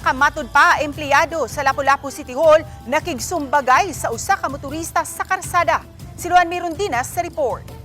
ka matud pa empleyado sa Lapu-Lapu City Hall nakigsumbagay sa usa ka motorista sa karsada. Si Luan Mirundinas sa report.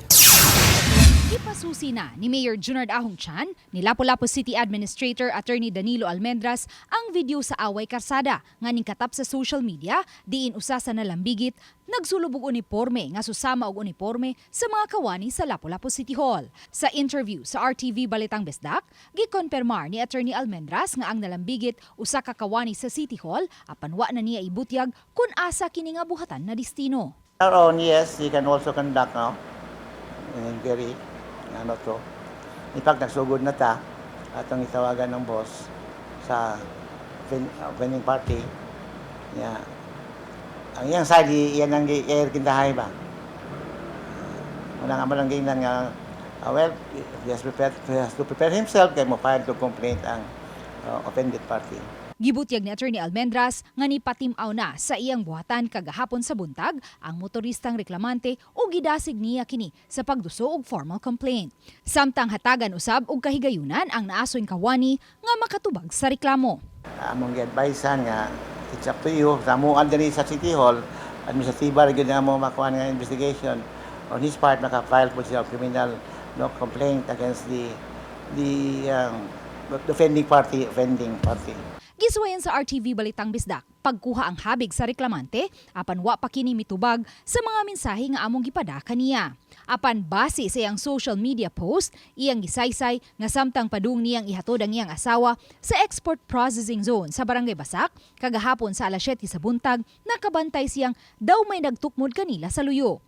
Ipasusi na ni Mayor Junard Ahong Chan, ni Lapu-Lapu City Administrator Attorney Danilo Almendras ang video sa away karsada nga katap sa social media diin usa sa nalambigit nagsulubog uniforme nga susama og uniforme sa mga kawani sa Lapu-Lapu City Hall. Sa interview sa RTV Balitang Besdak, gikonpermar ni Attorney Almendras nga ang nalambigit usa ka kawani sa City Hall apan wa na niya ibutyag kun asa kini nga buhatan na destino. Own, yes, you can also conduct now. Inquiry. Ano to. In fact, nagsugod na ta. Atong itawagan ng boss sa uh, vending party. Yeah. Ang iyang side, iyan ang i-air kindahay ba? Wala nga malang ganyan nga, uh, well, he has, prepared, he has to prepare himself kaya mo file to complaint ang uh, offended party. Gibutyag ni Attorney Almendras nga nipatimaw na sa iyang buhatan kagahapon sa buntag ang motoristang reklamante o gidasig niya kini sa pagduso og formal complaint. Samtang hatagan usab og kahigayunan ang naasoy kawani nga makatubag sa reklamo. among gi-advisean nga it's up to you sa mo sa City Hall administratiba ra gyud nga mo makuha nga investigation on his part maka-file po siya criminal no complaint against the the um, offending party offending party Gisuwayan sa RTV Balitang Bisdak, pagkuha ang habig sa reklamante, apan wa pa kini mitubag sa mga mensahe nga among gipadaka niya. Apan base sa iyang social media post, iyang gisaysay nga samtang padung niyang ihatod ang iyang asawa sa export processing zone sa Barangay Basak, kagahapon sa alas 7 sa buntag, nakabantay siyang daw may nagtukmod kanila sa luyo.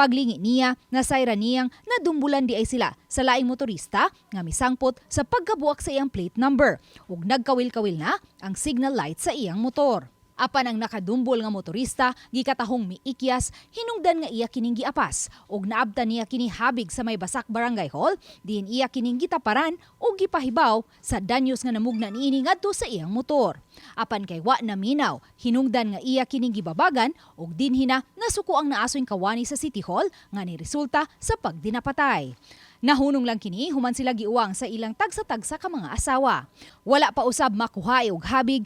Paglingi niya, nasayra niyang nadumbulan di ay sila sa laing motorista nga misangpot sa pagkabuak sa iyang plate number ug nagkawil-kawil na ang signal light sa iyang motor. Apan ang nakadumbol nga motorista gikatahong miikyas hinungdan nga iya kining giapas ug naabtan niya kini habig sa may Basak Barangay Hall diin iya kining gitaparan ug gipahibaw sa danyos nga namugna niini ngadto sa iyang motor. Apan kay wa na minaw hinungdan nga iya kining gibabagan ug dinhina nasuko ang naasoy kawani sa City Hall nga ni resulta sa pagdinapatay. Nahunong lang kini human sila giuwang sa ilang tagsa-tagsa ka mga asawa. Wala pa usab makuha og habig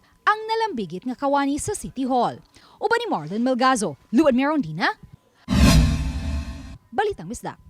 ang nalambigit nga kawani sa City Hall. Uban ni Marlon Melgazo, Luan Merondina, Balitang Misdak.